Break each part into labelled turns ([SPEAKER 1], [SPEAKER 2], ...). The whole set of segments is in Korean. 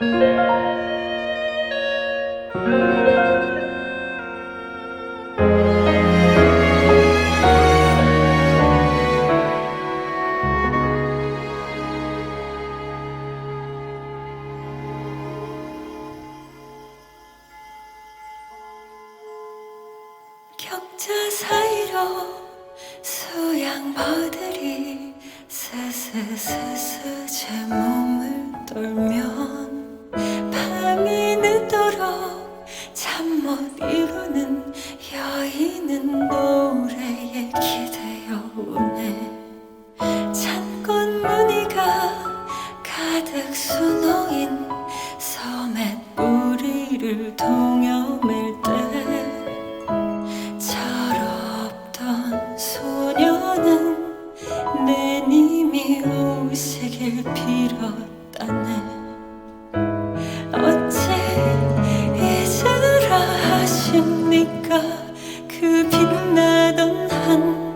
[SPEAKER 1] 격자 사이로 수양버들이 스스스스 제 몸을 떨면 이루는 여인은 노래에 기대어 오네. 찬건 무늬가 가득 수놓인 섬의 뿌리를 동여밀 때 철없던 소녀는 내님이 오시길 빌었 thân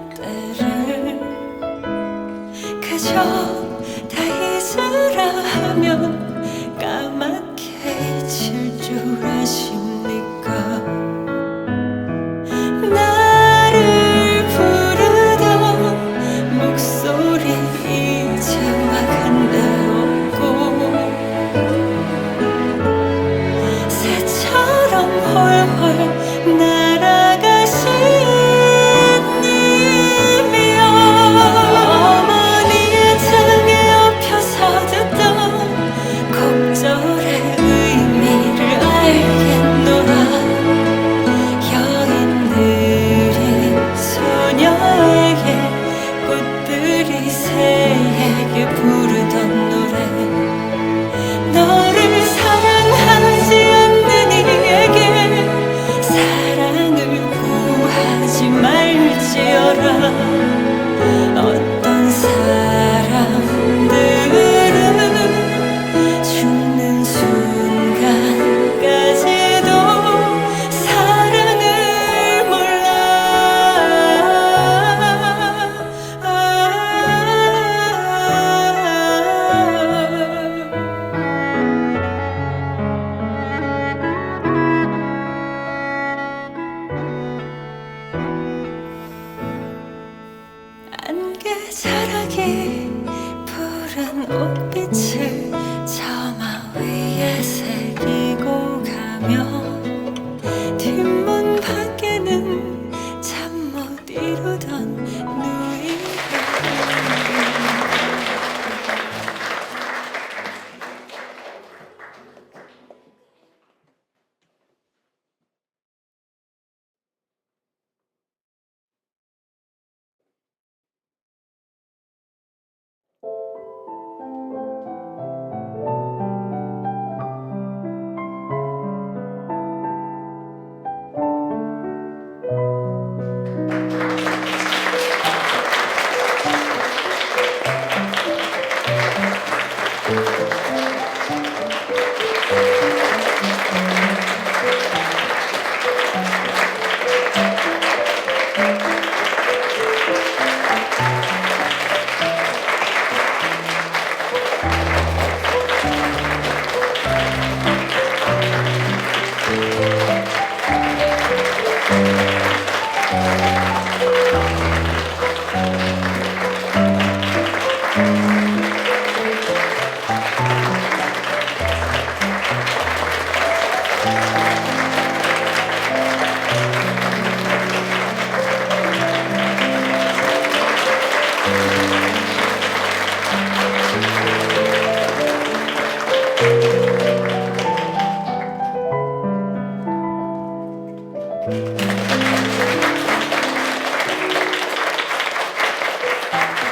[SPEAKER 1] Gracias.